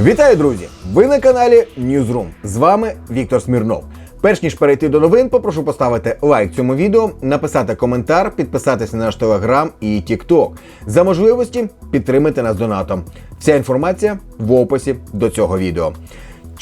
Вітаю, друзі! Ви на каналі Newsroom. З вами Віктор Смірнов. Перш ніж перейти до новин, попрошу поставити лайк цьому відео, написати коментар, підписатися на наш телеграм і тікток. За можливості підтримати нас донатом. Вся інформація в описі до цього відео.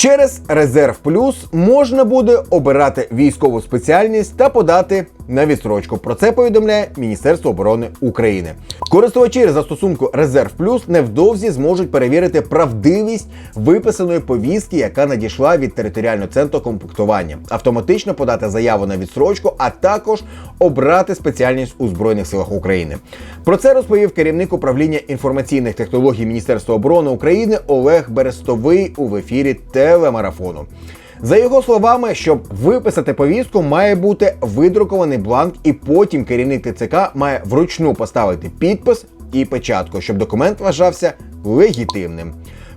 Через резерв плюс можна буде обирати військову спеціальність та подати на відстрочку. Про це повідомляє Міністерство оборони України. Користувачі застосунку Резерв Плюс невдовзі зможуть перевірити правдивість виписаної повістки, яка надійшла від територіального центру комплектування, автоматично подати заяву на відстрочку, а також обрати спеціальність у Збройних силах України. Про це розповів керівник управління інформаційних технологій Міністерства оборони України Олег Берестовий у ефірі телемарафону. За його словами, щоб виписати повістку, має бути видрукований бланк, і потім керівник ТЦК має вручну поставити підпис і печатку, щоб документ вважався легітимним.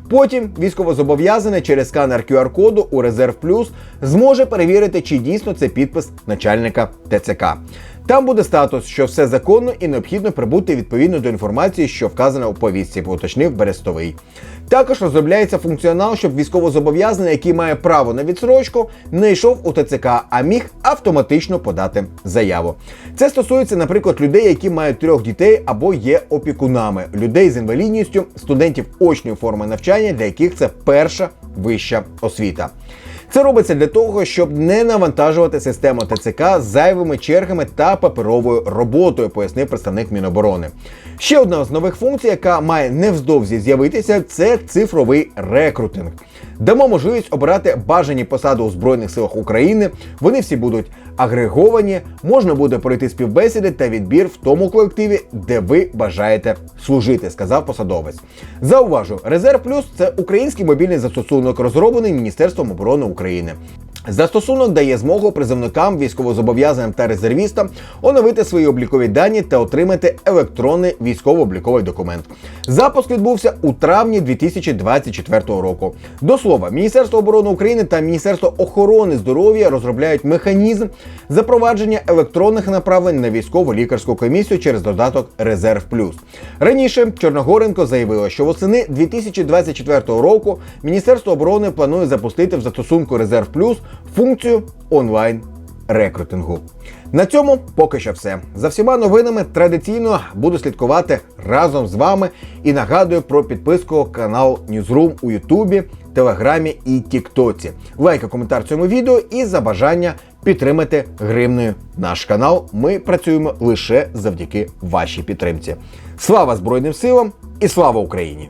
Потім військовозобов'язаний через сканер QR-коду у Резерв Плюс зможе перевірити, чи дійсно це підпис начальника ТЦК. Там буде статус, що все законно і необхідно прибути відповідно до інформації, що вказана у повістці, уточнив Берестовий. Також розробляється функціонал, щоб військовозобов'язаний, який має право на відсрочку, не йшов у ТЦК, а міг автоматично подати заяву. Це стосується, наприклад, людей, які мають трьох дітей або є опікунами, людей з інвалідністю, студентів очної форми навчання, для яких це перша вища освіта. Це робиться для того, щоб не навантажувати систему ТЦК зайвими чергами та паперовою роботою, пояснив представник Міноборони. Ще одна з нових функцій, яка має невздовзі з'явитися, це цифровий рекрутинг. Дамо можливість обирати бажані посади у Збройних силах України. Вони всі будуть агреговані, можна буде пройти співбесіди та відбір в тому колективі, де ви бажаєте служити, сказав посадовець. Зауважу, Резерв Плюс це український мобільний застосунок, розроблений Міністерством оборони України. Застосунок дає змогу призовникам, військовозобов'язаним та резервістам оновити свої облікові дані та отримати електронний військово-обліковий документ. Запуск відбувся у травні 2024 року. До слова, Міністерство оборони України та Міністерство охорони здоров'я розробляють механізм запровадження електронних направлень на військову лікарську комісію через додаток Резерв Плюс. Раніше Чорногоренко заявила, що восени 2024 року Міністерство оборони планує запустити в застосунку Резерв Плюс функцію онлайн рекрутингу. На цьому поки що все. За всіма новинами традиційно буду слідкувати разом з вами і нагадую про підписку канал Newsroom у Ютубі, Телеграмі і Тіктоці. Лайк, коментар цьому відео і за бажання підтримати гривнею наш канал. Ми працюємо лише завдяки вашій підтримці. Слава Збройним силам і слава Україні!